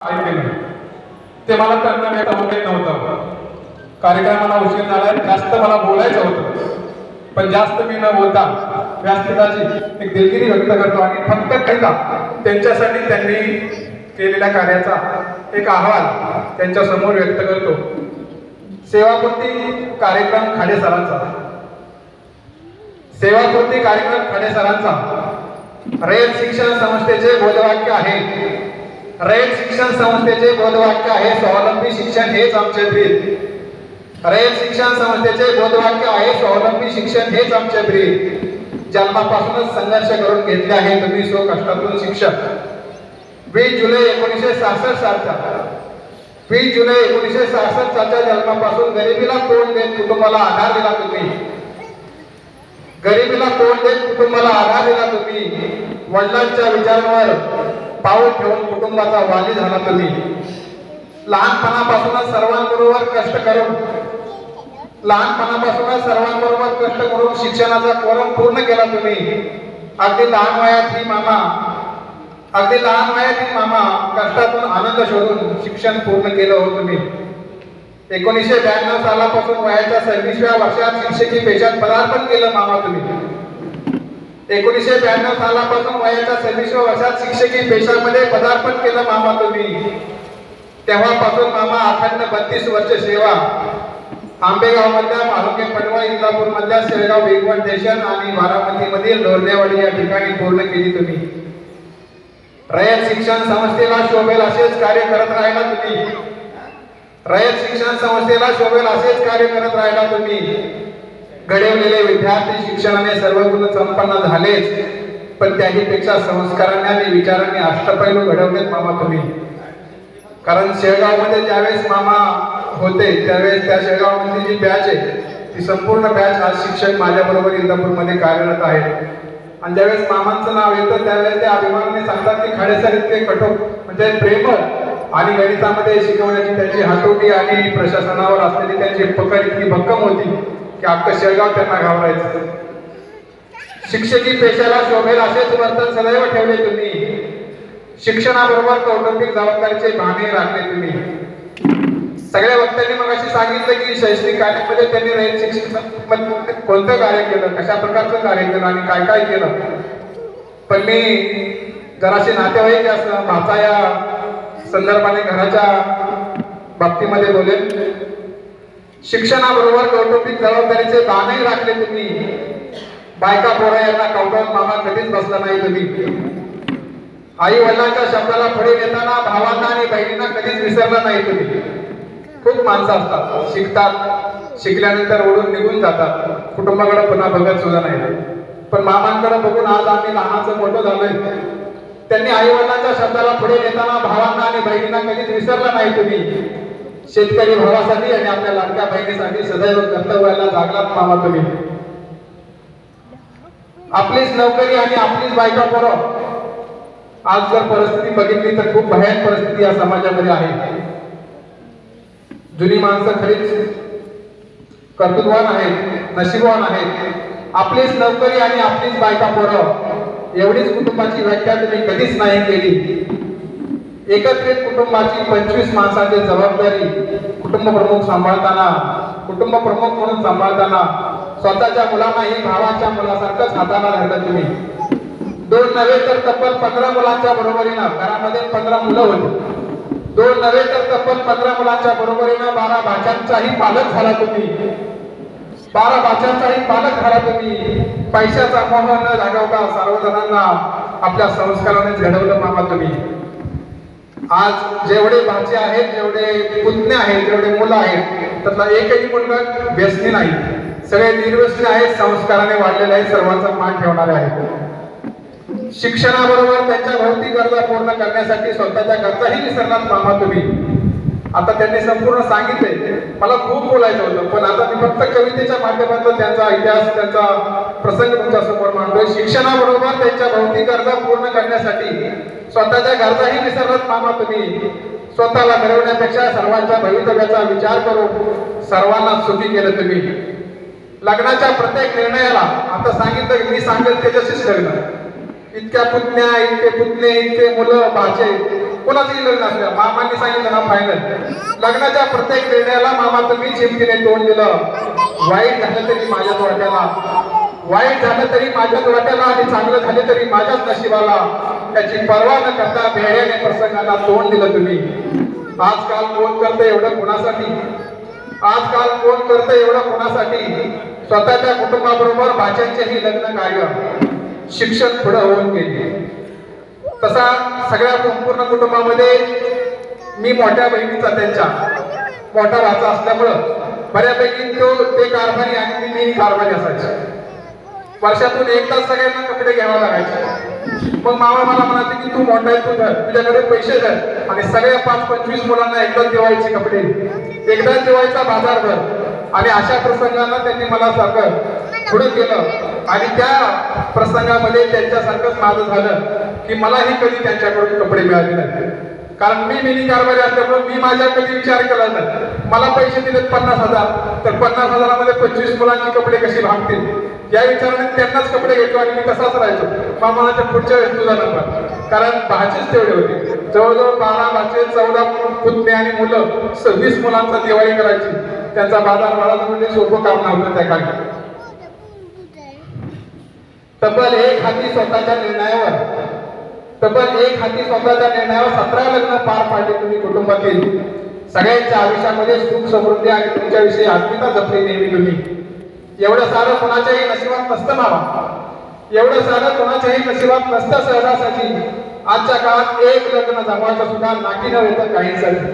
ते मला त्यांना व्यक्त होत नव्हतं. कार्यक्रमाला उशीर झाला जास्त मला बोलायचं होतं. पण जास्त मी न बोलता व्यासपीठाची एक दिलगिरी व्यक्त करतो आणि फक्त त्यांना त्यांच्यासाठी त्यांनी केलेल्या कार्याचा एक अहवाल त्यांच्यासमोर व्यक्त करतो. सेवापूर्ती कार्यक्रम खाडे सरांचा. सेवापूर्ती कार्यक्रम खाडे सरांचा. रयत शिक्षण संस्थेचे बोधवाक्य आहे रयत शिक्षण संस्थेचे बोधवाक्य आहे स्वावलंबी शिक्षण हेच आमचे ब्रीद. रयत शिक्षण संस्थेचे बोधवाक्य आहे स्वावलंबी शिक्षण हेच आमचे ब्रीद. जन्मापासूनच संघर्ष करून घेतले आहे तुम्ही सो कष्टातून शिक्षक. वीस जुलै एकोणीसशे सहासष्ट सालचा वीस जुलै एकोणीसशे सहासष्ट सालच्या जन्मापासून गरिबीला तोंड देत कुटुंबाला आधार दिला तुम्ही. गरिबीला तोंड देत कुटुंबाला आधार दिला तुम्ही. वडिलांच्या विचारांवर पाऊल ठेवून कुटुंबाचा वाली झाला तुम्ही. लहानपणापासूनच सर्वांबरोबर कष्ट करून लहानपणापासूनच सर्वांबरोबर कष्ट करून शिक्षणाचा कोरम पूर्ण केला तुम्ही. अगदी लहान वयात ही मामा अगदी लहान वयात ही मामा कष्टातून आनंद शोधून शिक्षण पूर्ण केलं हो तुम्ही. एकोणीसशे ब्याण्णव सालापासून वयाच्या सव्वीसव्या वर्षात शिक्षकी पेशात पदार्पण केलं मामा तुम्ही. एकोणीसशे ब्याण्णव सालापासून वयाच्या सव्वीसव्या वर्षात शिक्षकी पेशामध्ये पदार्पण केलं मामा तुम्ही. तेव्हापासून मामा अखंड बत्तीस वर्ष सेवा. आंबेगाव मधल्या मारुके पडवळ इंदापूर मधल्या शेळगाव वेगवण स्टेशन आणि बारामती मधील लोरनेवाडी या ठिकाणी पूर्ण केली तुम्ही. रयत शिक्षण संस्थेला शोभेल असेच कार्य करत राहिला तुम्ही. रयत शिक्षण संस्थेला शोभेल असेच कार्य करत राहिला तुम्ही. घडवलेले विद्यार्थी शिक्षणाने सर्व गुण संपन्न झालेच पण त्याहीपेक्षा संस्काराने आणि विचाराने अष्टपैलू घडवलेत मामा तुम्ही. कारण शेळगावमध्ये ज्यावेळेस मामा होते त्यावेळेस त्या शेळगावमधली जी बॅच आहे ती संपूर्ण बॅच आज शिक्षक माझ्याबरोबर इंदापूरमध्ये कार्यरत आहे आणि ज्यावेळेस मामांचं नाव येतं त्यावेळेस ते अभिमानाने सांगतात की खाडेसर इतके कठोर म्हणजे प्रेमळ आणि गणितामध्ये शिकवण्याची त्यांची हातोटी आणि प्रशासनावर असलेली त्यांची पकड इतकी भक्कम होती. की अख्खं शेळगाव त्यांना घाबरायचं. शिक्षकी पेशाला शोभेल असेच वर्तन सदैव ठेवले तुम्ही. शिक्षणाबरोबर कौटुंबिक जबाबदारीचे भाने राखले तुम्ही. सगळ्या वक्त्यांनी मग अशी सांगितलं की शैक्षणिक कार्यामध्ये त्यांनी रयत शिक्षण कोणतं कार्य केलं कशा प्रकारचं कार्य केलं आणि काय काय केलं. पण मी जराशी नातेवाईक असं भाचा या संदर्भाने घराच्या बाबतीमध्ये बोलेल शिक्षणाबरोबर कौटुंबिक जबाबदारीचे दानही राखले तुम्ही. बायका पोरा यांना कौटुंब मामा कधीच बसला नाही तुम्ही. आई वडिलांच्या शब्दाला पुढे नेताना भावांना आणि बहिणींना कधीच विसरला नाही तुम्ही. खूप माणसं असतात. शिकतात. शिकल्यानंतर ओढून निघून जातात. कुटुंबाकडे पुन्हा बघत सुद्धा नाही पण मामांकडे बघून आज आम्ही लहानाचं मोठं झालोय. त्यांनी आई वडिलांच्या शब्दाला पुढे नेताना भावांना आणि बहिणींना कधीच विसरला नाही तुम्ही. शेतकरी भावासाठी आणि आपल्या लाडक्या बहिणीसाठी सदैव कर्तव्याला जागलात मामा तुम्ही. आपलीच नोकरी आणि आपलीच बायका पोरं. आज जर परिस्थिती बघितली तर खूप भयान परिस्थिती या समाजामध्ये आहे. जुनी माणसं खरीच कर्तृत्वान आहेत नशीबवान आहेत. आपलीच नोकरी आणि आपलीच बायका पोरं. एवढीच कुटुंबाची व्याख्या तुम्ही कधीच नाही केली. एकत्रित कुटुंबाची पंचवीस माणसाची जबाबदारी कुटुंब प्रमुख सांभाळताना कुटुंब प्रमुख म्हणून सांभाळताना स्वतःच्या मुलांनाही भावाच्या मुलासारखंच हाताला धरलं तुम्ही. दोन नव्हे तर तब्बल पंधरा मुलांच्या बरोबरीनं घरामध्ये पंधरा मुलं होती. दोन नव्हे तर तब्बल पंधरा मुलांच्या बरोबरीनं बारा भाषांचाही पालक झाला तुम्ही. बारा भाज्यांचाही पालक झाला तुम्ही. पैशाचा मोह न लागवता सर्वजणांना आपल्या संस्कारानेच घडवलं मामा तुम्ही. आज जेवढे भाचे आहेत जेवढे पुतणे आहेत जेवढे मुलं आहेत त्यातला एकही मुलगा व्यसनी नाही. सगळे निर्व्यसनी आहेत संस्काराने वाढलेले आहेत सर्वांचा मान ठेवणारे आहेत. शिक्षणाबरोबर त्यांच्या भौतिक गरजा पूर्ण करण्यासाठी स्वतःच्या गरजाही विसरणार मामा तुम्ही. आता त्यांनी संपूर्ण सांगितले. मला खूप बोलायचं होतं पण आता मी फक्त कवितेच्या माध्यमातून त्यांचा इतिहास त्यांचा प्रसंग तुमच्यासमोर मांडतोय. शिक्षणाबरोबर त्यांच्या भौतिक गरजा पूर्ण करण्यासाठी स्वतःच्या गरजाही विसरलात मामा तुम्ही. स्वतःला मिळवण्यापेक्षा सर्वांच्या भवितव्याचा विचार करून सर्वांना सुखी केलं तुम्ही. लग्नाच्या प्रत्येक निर्णयाला आता सांगितलं मी सांगेल त्याच्याशीच लग्न. इतक्या पुतण्या इतके पुतणे इतके मुलं भाचे. कोणाचंही लग्न असलं मामांनी सांगितलं ना फायनल लग्नाच्या प्रत्येक निर्णयाला मामा तुम्ही चिमकीने तोंड दिलं. वाईट झालं तरी माझ्याच वाट्याला वाईट झालं तरी माझ्याच वाट्याला आणि चांगलं झालं तरी माझ्याच नशिबाला. त्याची पर्वा न करता भेड्याने प्रसंगाला तोंड दिलं तुम्ही. आजकाल कोण करतं एवढं कोणासाठी? आजकाल कोण करतं एवढं कोणासाठी? स्वतःच्या कुटुंबाबरोबर भाच्यांचेही लग्न कार्य. शिक्षण पुढं होऊन गेले. तसा सगळ्या संपूर्ण कुटुंबामध्ये मी मोठ्या बहिणीचा त्यांच्या मोठा भाचा असल्यामुळं बऱ्यापैकी तो ते कारभारी आणि मी कारभारी असायचे. वर्षातून एकदाच सगळ्यांना कपडे घ्यावा लागायचे. मग मामा मला म्हणाले की तू मोठा आहे तू धर तुझ्याकडे पैसे धर आणि सगळ्या पाच पंचवीस मुलांना एकदाच दिवाळीचे कपडे. एकदाच दिवाळीचा बाजार भर. आणि अशा प्रसंगांना त्यांनी मला सारखं पुढे केलं. आणि त्या प्रसंगामध्ये त्यांच्यासारखंच माझं झालं की मलाही कधी त्यांच्याकडून कपडे मिळाले नाही कारण मी मिनी कारभारी असल्यामुळे मी माझ्या कधी विचार केला नाही. मला पैसे दिलेत पन्नास हजार. तर पन्नास हजारामध्ये पंचवीस मुलांची कपडे कशी भागतील? या विचाराने त्यांनाच कपडे घेतो आणि मी तसाच राहायचो मामाच्या पुढच्या वेळेस तुझा नंबर. कारण भाचेच तेवढे होते. जवळजवळ बारा भाचे चौदा पुतणे आणि मुलं सव्वीस मुलांचा दिवाळी करायची. त्यांचा बाजार मला म्हणजे सोपं काम नव्हतं त्या काळी. तब्बल एक हाती स्वतःच्या निर्णयावर. तब्बल एक हाती स्वतःच्या निर्णयावर सतरा लग्न पार पाडले तुम्ही कुटुंबातील. सगळ्यांच्या आयुष्यामध्ये सुख समृद्धी आणि तुमच्याविषयी आत्मीयता जपली नेहमी तुम्ही. एवढं सारं कोणाच्याही नशिबात नसतं मावा एवढं सारं कोणाच्याही नशिबात नसतं सहजासाठी आजच्या काळात एक लग्न जमवायचं सुद्धा नाकी न येतं काहींसाठी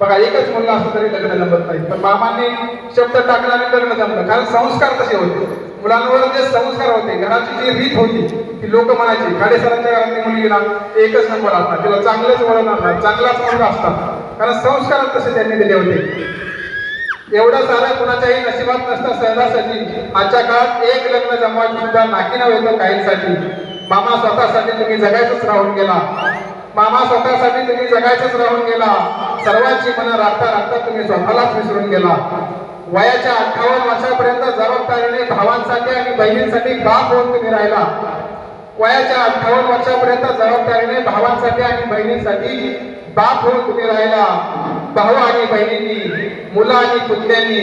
बघा एकच मुलगा असतो तरी लग्न जमत नाही पण मामांनी शब्द टाकला आणि लग्न जमलं. कारण संस्कार तसे होते. मुलांवर जे संस्कार होते. घराची जी रीत होती ती लोक म्हणायची खाडेसरांच्या घरातली मुलगीला एकच नंबर असतात तिला चांगलंच वळण असतात चांगलाच मुलगा असतात कारण संस्कार तसे त्यांनी दिले होते. एवढं सारं कुणाच्याही नशिबात नसतं सहजासाठी आजच्या काळात एक लग्न जमवायचं सुद्धा नाकी न येतं काहींसाठी. मामा स्वतःसाठी तुम्ही जगायचंच राहून गेला. मामा स्वतःसाठी तुम्ही जगायचंच राहून गेला. सर्वांची मनं राखता राखता तुम्ही स्वतःलाच विसरून गेला. वयाच्या अठ्ठावन्न वर्षापर्यंत जबाबदारीने भावांसाठी आणि बहिणींसाठी बाप होऊन तुम्ही राहिला. वयाच्या अठ्ठावन्न वर्षापर्यंत जबाबदारीने भावांसाठी आणि बहिणींसाठी बाप होऊन तुम्ही राहिला. भाऊ आणि बहिणींनी मुलं आणि पुतण्यांनी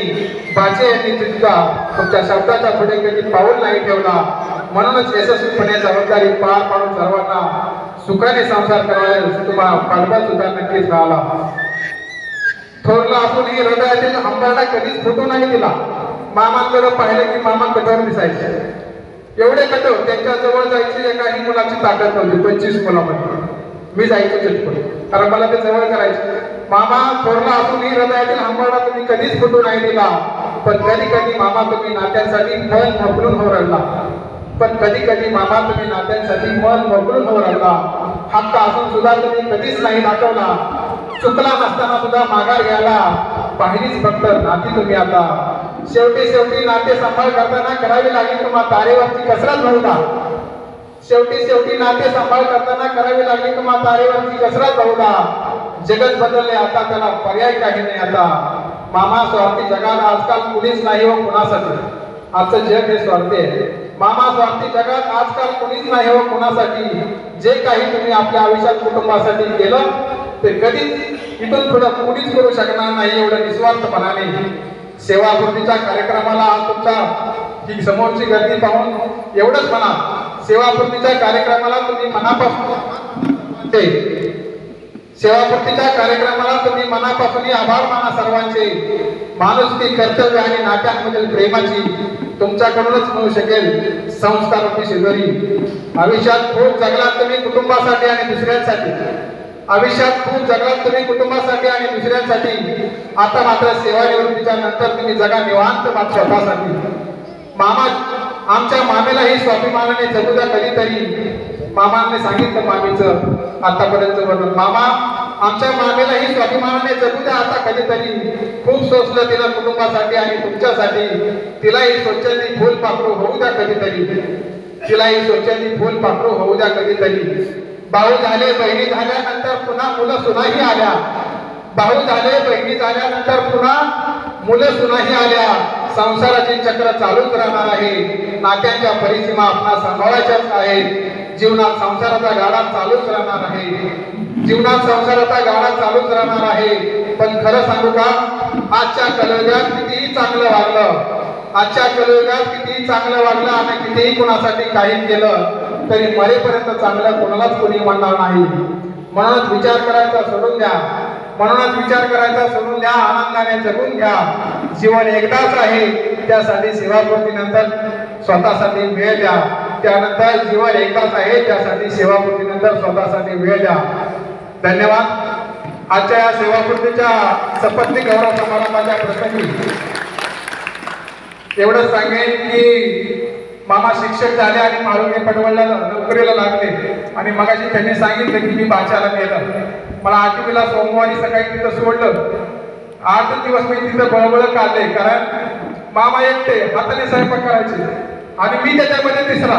बाजे यांनी सुद्धा तुमच्या शब्दाच्या पुढे कधी पाऊल नाही ठेवला. म्हणूनच यशस्वीपणे जबाबदारी पार पाडून सर्वांना सुखाने संसार करायला तुम्हाला पाठबळ सुद्धा नक्कीच मिळाला. थोरला असूनही हृदयातील अंबरडा कधीच फुटू नाही दिला. मामांकडे पाहिलं की मामा कठोर दिसायचे. एवढे कठोर त्यांच्या जवळ जायची एकाही मुलाची ताकद नव्हती पंचवीस मुलामध्ये. मी जायचो चिटकून कारण मला ते जवळ करायचे. मामा थोरला असूनही हृदयातील अंबरडा तुम्ही कधीच फुटू नाही दिला. पण कधी कधी मामा तुम्ही नात्यांसाठी मन मोकळून हो पण कधी कधी मामा तुम्ही नात्यांसाठी मन मोकळून होऊ राहिला हक्क असून सुद्धा तुम्ही कधीच नाही दाखवला. चुकला नसताना सुद्धा माघार घ्यायला पाहिलीच फक्त नाती तुम्ही आता. शेवटी शेवटी नाते सांभाळ करताना करावी लागली तुम्हाला तारेवरची कसरत बहुधा शेवटी शेवटी नाते सांभाळ करताना करावी लागली तुम्हाला तारेवरची कसरत बहुधा जगत बदलले आता त्याला पर्याय काही नाही आता. मामा स्वार्थी जगाला आजकाल कुणीच नाही व कुणासाठी. आजचं जग हे स्वार्थी आहे. मामा स्वार्थी जगात आजकाल कुणीच नाही हो कुणासाठी. जे काही तुम्ही आपल्या आयुष्यात कुटुंबासाठी केलं ते कधीच इथून पुढे कुणीच करू शकणार नाही एवढं निस्वार्थपणाने. सेवापूर्तीच्या कार्यक्रमाला आज तुमचा ही समोरची गर्दी पाहून एवढंच म्हणा सेवापूर्तीच्या कार्यक्रमाला तुम्ही मनापासून ते सेवापूर्तीच्या कार्यक्रमाला तुम्ही मनापासून आभार माना सर्वांचे. माणुसकी कर्तव्य आणि नात्यांमधील प्रेमाची तुमच्याकडूनच मिळू शकेल संस्काराची शेजारी आयुष्यात खूप जगलात तुम्ही कुटुंबासाठी आणि दुसऱ्यांसाठी. आयुष्यात खूप जगलात तुम्ही कुटुंबासाठी आणि दुसऱ्यांसाठी. आता मात्र सेवानिवृत्तीच्या नंतर तुम्ही जगा निवांत मात्र स्वतःसाठी. मामा आमच्या मामेलाही स्वाभिमानाने जगू द्या कधीतरी. मामाने सांगितलं मामीचं आतापर्यंत वर्णन मामा आमच्या मामेलाही स्वाभिमानाने जगू द्या आता कधीतरी. खूप सोसलं तिला कुटुंबासाठी आणि तुमच्यासाठी. तिलाही स्वच्छंदी फुल पाखरू होऊ द्या कधीतरी. तिलाही स्वच्छंदी फुल पाखरू होऊ द्या कधीतरी. भाऊ झाले बहिणी झाल्यानंतर पुन्हा मुलं सुनाही आल्या. भाऊ झाले बहिणी झाल्यानंतर पुन्हा मुलं सुनाही आल्या. संसाराचे चक्र चालूच राहणार आहे. नात्यांच्या परिसीमा आपणा सांभाळायच्याच आहेत. जीवनात संसाराचा गाडा चालूच राहणार आहे. जीवनात संसाराचा गाडा चालूच राहणार आहे. पण खरं सांगू का? आजच्या कलयुगात कितीही चांगलं वागलं आजच्या कलयुगात कितीही चांगलं वागलं आणि कितीही कोणासाठी काही केलं तरी मरेपर्यंत चांगलं कोणालाच कोणी म्हणणार नाही. म्हणूनच विचार करायचा सोडून द्या. म्हणूनच विचार करायचा सोडून द्या. आनंदाने जगून घ्या. जीवन एकदाच आहे. त्यासाठी सेवापूर्तीनंतर स्वतःसाठी वेळ द्या. त्यानंतर जीवन एकदाच आहे. त्यासाठी सेवापूर्तीनंतर स्वतःसाठी वेळ द्या. धन्यवाद. आजच्या या सेवाकृतीच्या सपत्नी गौरव समारंभाच्या प्रसंगी एवढंच सांगेन की मामा शिक्षक झाले आणि मारुगे पटवळला नोकरीला लागले. आणि मगाशी त्यांनी सांगितलं की मी भाच्याला नेलं. मला आठवीला सोमवारी सकाळी तिथं सोडलं. आठ दिवस मी तिथं बळबळ काढले कारण मामा एकटे हाताने स्वयंपाक करायचे. आणि मी त्याच्यामध्ये तिसरा.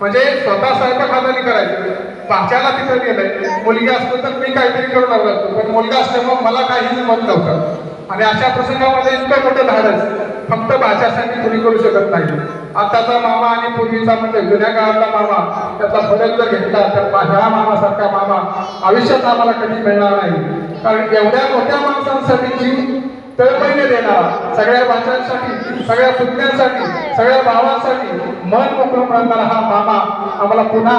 म्हणजे स्वतः स्वयंपाक हाताने करायचे. पाच्याला तिथं गेलंय. मुलगी असतो तर मी काहीतरी करू लागलो असतो पण मुलगा असल्यामुळे मला काहीच मत नव्हतं. आणि अशा प्रसंगामध्ये इतकं मोठं धाडस फक्त भाच्यासाठी कुणी करू शकत नाही. आताचा मामा आणि पूर्वीचा म्हणजे जुन्या काळातला मामा त्याचा फरक जर घेतला तर ह्या मामासारखा मामा आयुष्यात आम्हाला कधी मिळणार नाही. कारण एवढ्या मोठ्या माणसांसाठी जीव तळमळीने देणारा सगळ्या भाषांसाठी सगळ्या पुतण्यांसाठी सगळ्या भावांसाठी मन मोकळं मिळणारा हा मामा आम्हाला पुन्हा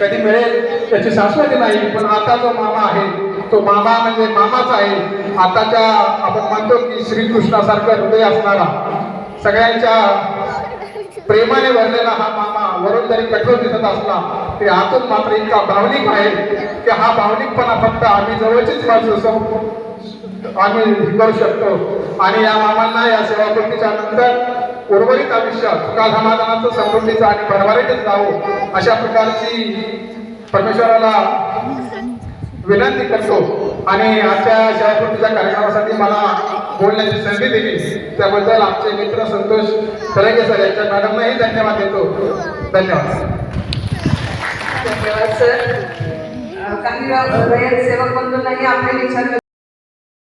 कधी मिळेल त्याची शाश्वती नाही पण आता जो मामा आहे तो मामा म्हणजे मामाच आहे. आताच्या आपण म्हणतो की श्रीकृष्णासारखं हृदय असणारा सगळ्यांच्या प्रेमाने भरलेला हा मामा वरून जरी कठोर दिसत असला तरी आतून मात्र इतका भावनिक आहे की हा भावनिकपणा फक्त आम्ही जवळचीच माणसं आम्ही करू शकतो. आणि या मामांना या सेवाकृतीच्या नंतर उर्वरित आयुष्यात सुखासमाधानाचं समृद्धीचं आणि भरभराटीच जावं अशा प्रकारची परमेश्वराला विनंती करतो. आणि आजच्या सेवाकृतीच्या कार्यक्रमासाठी मला बोलण्याची संधी दिली. त्याबद्दल आमचे मित्र संतोष तरंगे सर यांच्या मॅडमनाही धन्यवाद देतो. धन्यवाद. धन्यवाद सर. काही सेवक बंधूंनाही आपले विचार